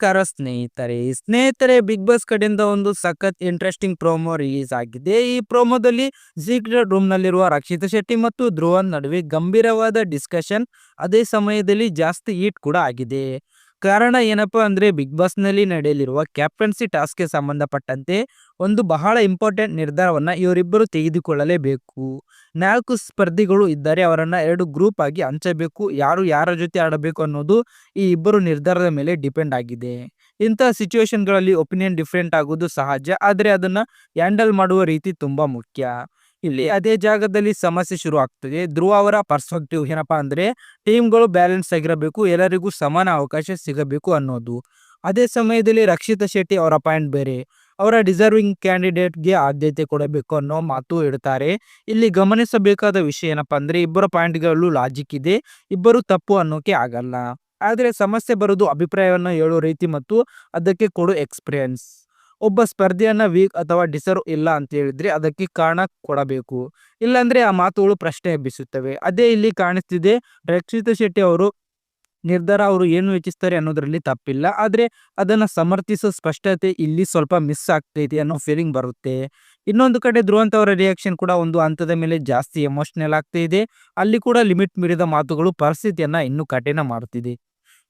ನಮಸ್ಕಾರ ಸ್ನೇಹಿತರೆ. ಸ್ನೇಹಿತರೆ ಬಿಗ್ ಬಾಸ್ ಕಡೆಯಿಂದ ಒಂದು ಸಖತ್ ಇಂಟ್ರೆಸ್ಟಿಂಗ್ ಪ್ರೋಮೋ ರಿಲೀಸ್ ಆಗಿದೆ. ಈ ಪ್ರೋಮೋದಲ್ಲಿ ಸೀಕ್ರೆಟ್ ರೂಮ್ ನಲ್ಲಿರುವ ರಕ್ಷಿತಾ ಶೆಟ್ಟಿ ಮತ್ತು ಧ್ರುವನ್ ನಡುವೆ ಗಂಭೀರವಾದ ಡಿಸ್ಕಷನ್ ಅದೇ ಸಮಯದಲ್ಲಿ ಜಾಸ್ತಿ ಹೀಟ್ ಕೂಡ ಆಗಿದೆ. ಕಾರಣ ಏನಪ್ಪ ಅಂದರೆ ಬಿಗ್ ಬಾಸ್ನಲ್ಲಿ ನಡೆಯಲಿರುವ ಕ್ಯಾಪ್ಟನ್ಸಿ ಟಾಸ್ಕ್ಗೆ ಸಂಬಂಧಪಟ್ಟಂತೆ ಒಂದು ಬಹಳ ಇಂಪಾರ್ಟೆಂಟ್ ನಿರ್ಧಾರವನ್ನ ಇವರಿಬ್ಬರು ತೆಗೆದುಕೊಳ್ಳಲೇಬೇಕು. ನಾಲ್ಕು ಸ್ಪರ್ಧಿಗಳು ಇದ್ದರೆ ಅವರನ್ನು ಎರಡು ಗ್ರೂಪ್ ಆಗಿ ಹಂಚಬೇಕು. ಯಾರು ಯಾರ ಜೊತೆ ಆಡಬೇಕು ಅನ್ನೋದು ಈ ಇಬ್ಬರು ನಿರ್ಧಾರದ ಮೇಲೆ ಡಿಪೆಂಡ್ ಆಗಿದೆ. ಇಂತಹ ಸಿಚುವೇಶನ್ಗಳಲ್ಲಿ ಒಪಿನಿಯನ್ ಡಿಫ್ರೆಂಟ್ ಆಗೋದು ಸಹಜ, ಆದರೆ ಅದನ್ನ ಹ್ಯಾಂಡಲ್ ಮಾಡುವ ರೀತಿ ತುಂಬಾ ಮುಖ್ಯ. ಇಲ್ಲಿ ಅದೇ ಜಾಗದಲ್ಲಿ ಸಮಸ್ಯೆ ಶುರು ಆಗ್ತದೆ ಧ್ರುವ ಅವರ ಪರ್ಸ್ಪೆಕ್ಟಿವ್ ಏನಪ್ಪಾ ಅಂದ್ರೆ, ಟೀಮ್ಗಳು ಬ್ಯಾಲೆನ್ಸ್ ಆಗಿರಬೇಕು, ಎಲ್ಲರಿಗೂ ಸಮಾನ ಅವಕಾಶ ಸಿಗಬೇಕು ಅನ್ನೋದು. ಅದೇ ಸಮಯದಲ್ಲಿ ರಕ್ಷಿತಾ ಶೆಟ್ಟಿ ಅವರ ಪಾಯಿಂಟ್ ಬೇರೆ. ಅವರ ಡಿಸರ್ವಿಂಗ್ ಕ್ಯಾಂಡಿಡೇಟ್ಗೆ ಆದ್ಯತೆ ಕೊಡಬೇಕು ಅನ್ನೋ ಮಾತು ಇಡ್ತಾರೆ. ಇಲ್ಲಿ ಗಮನಿಸಬೇಕಾದ ವಿಷಯ ಏನಪ್ಪಾ ಅಂದ್ರೆ, ಇಬ್ಬರ ಪಾಯಿಂಟ್ಗಳು ಲಾಜಿಕ್ ಇದೆ. ಇಬ್ಬರು ತಪ್ಪು ಅನ್ನೋಕೆ ಆಗಲ್ಲ. ಆದರೆ ಸಮಸ್ಯೆ ಬರೋದು ಅಭಿಪ್ರಾಯವನ್ನು ಹೇಳೋ ರೀತಿ ಮತ್ತು ಅದಕ್ಕೆ ಕೊಡೋ ಎಕ್ಸ್ಪೀರಿಯನ್ಸ್ ಒಬ್ಬ ಸ್ಪರ್ಧೆಯನ್ನ ವೀಕ್ ಅಥವಾ ಡಿಸರ್ವ್ ಇಲ್ಲ ಅಂತ ಹೇಳಿದ್ರೆ ಅದಕ್ಕೆ ಕಾರಣ ಕೊಡಬೇಕು. ಇಲ್ಲಾಂದ್ರೆ ಆ ಮಾತುಗಳು ಪ್ರಶ್ನೆ ಎಬ್ಬಿಸುತ್ತವೆ. ಅದೇ ಇಲ್ಲಿ ಕಾಣಿಸ್ತಿದೆ, ರಕ್ಷಿತಾ ಶೆಟ್ಟಿ ಅವರು ನಿರ್ಧಾರ ಅವರು ಏನು ಯೋಚಿಸ್ತಾರೆ ಅನ್ನೋದರಲ್ಲಿ ತಪ್ಪಿಲ್ಲ. ಆದರೆ ಅದನ್ನು ಸಮರ್ಥಿಸೋ ಸ್ಪಷ್ಟತೆ ಇಲ್ಲಿ ಸ್ವಲ್ಪ ಮಿಸ್ ಆಗ್ತೈತಿ ಅನ್ನೋ ಫೀಲಿಂಗ್ ಬರುತ್ತೆ. ಇನ್ನೊಂದು ಕಡೆ ಧ್ರುವಂತ ಅವರ ರಿಯಾಕ್ಷನ್ ಕೂಡ ಒಂದು ಹಂತದ ಮೇಲೆ ಜಾಸ್ತಿ ಎಮೋಷನಲ್ ಆಗ್ತಾ ಇದೆ. ಅಲ್ಲಿ ಕೂಡ ಲಿಮಿಟ್ ಮೀರಿದ ಮಾತುಗಳು ಪರಿಸ್ಥಿತಿಯನ್ನು ಇನ್ನೂ ಕಠಿಣ ಮಾಡ್ತಿದೆ.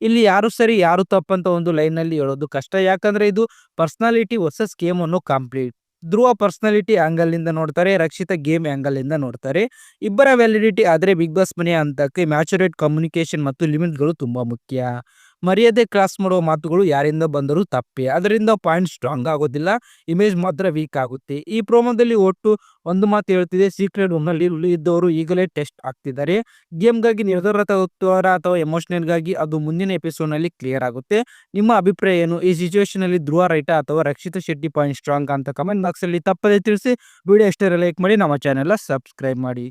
ಇಲ್ಲಿ ಯಾರು ಸರಿ, ಯಾರು ತಪ್ಪಂತ ಒಂದು ಲೈನ್ನಲ್ಲಿ ಹೇಳೋದು ಕಷ್ಟ. ಯಾಕಂದ್ರೆ ಇದು ಪರ್ಸನಾಲಿಟಿ ವರ್ಸಸ್ ಗೇಮ್ ಅನ್ನು ಕಂಪ್ಲೀಟ್. ಧ್ರುವ ಪರ್ಸನಾಲಿಟಿ ಆಂಗಲ್ ನೋಡ್ತಾರೆ, ರಕ್ಷಿತ ಗೇಮ್ ಆಂಗಲ್ ನೋಡ್ತಾರೆ. ಇಬ್ಬರ ವ್ಯಾಲಿಡಿಟಿ ಆದ್ರೆ ಬಿಗ್ ಬಾಸ್ ಮನೆಯ ಹಂತಕ್ಕೆ ಮ್ಯಾಚುರೇಟ್ ಕಮ್ಯುನಿಕೇಶನ್ ಮತ್ತು ಲಿಮಿಟ್ಗಳು ತುಂಬಾ ಮುಖ್ಯ. ಮರ್ಯಾದೆ ಕ್ರಾಸ್ ಮಾಡುವ ಮಾತುಗಳು ಯಾರಿಂದ ಬಂದರೂ ತಪ್ಪೆ. ಅದರಿಂದ ಪಾಯಿಂಟ್ ಸ್ಟ್ರಾಂಗ್ ಆಗೋದಿಲ್ಲ ಇಮೇಜ್ ಮಾತ್ರ ವೀಕ್ ಆಗುತ್ತೆ. ಈ ಪ್ರೋಮೋದಲ್ಲಿ ಒಟ್ಟು ಒಂದು ಮಾತು ಹೇಳ್ತಿದೆ ಸೀಕ್ರೆಟ್ ರೂಮ್ನಲ್ಲಿ ಇದ್ದವರು ಈಗಲೇ ಟೆಸ್ಟ್ ಆಗ್ತಿದ್ದಾರೆ. ಗೇಮ್ಗಾಗಿ ನಿರ್ಧಾರ ತಗೋತಾರ ಅಥವಾ ಎಮೋಷನಲ್ಗಾಗಿ ಅದು ಮುಂದಿನ ಎಪಿಸೋಡ್ನಲ್ಲಿ ಕ್ಲಿಯರ್ ಆಗುತ್ತೆ. ನಿಮ್ಮ ಅಭಿಪ್ರಾಯ ಏನು? ಈ ಸಿಚುವೇಶನ್ ಅಲ್ಲಿ ಧ್ರುವ ರೈಟ ಅಥವಾ ರಕ್ಷಿತ ಶೆಟ್ಟಿ ಪಾಯಿಂಟ್ ಸ್ಟ್ರಾಂಗ್ ಅಂತ ಕಮೆಂಟ್ ಬಾಕ್ಸ್ ಅಲ್ಲಿ ತಪ್ಪದೆ ತಿಳಿಸಿ. ವಿಡಿಯೋ ಎಷ್ಟೇ ಲೈಕ್ ಮಾಡಿ. ನಮ್ಮ ಚಾನೆಲ್ ಸಬ್ಸ್ಕ್ರೈಬ್ ಮಾಡಿ.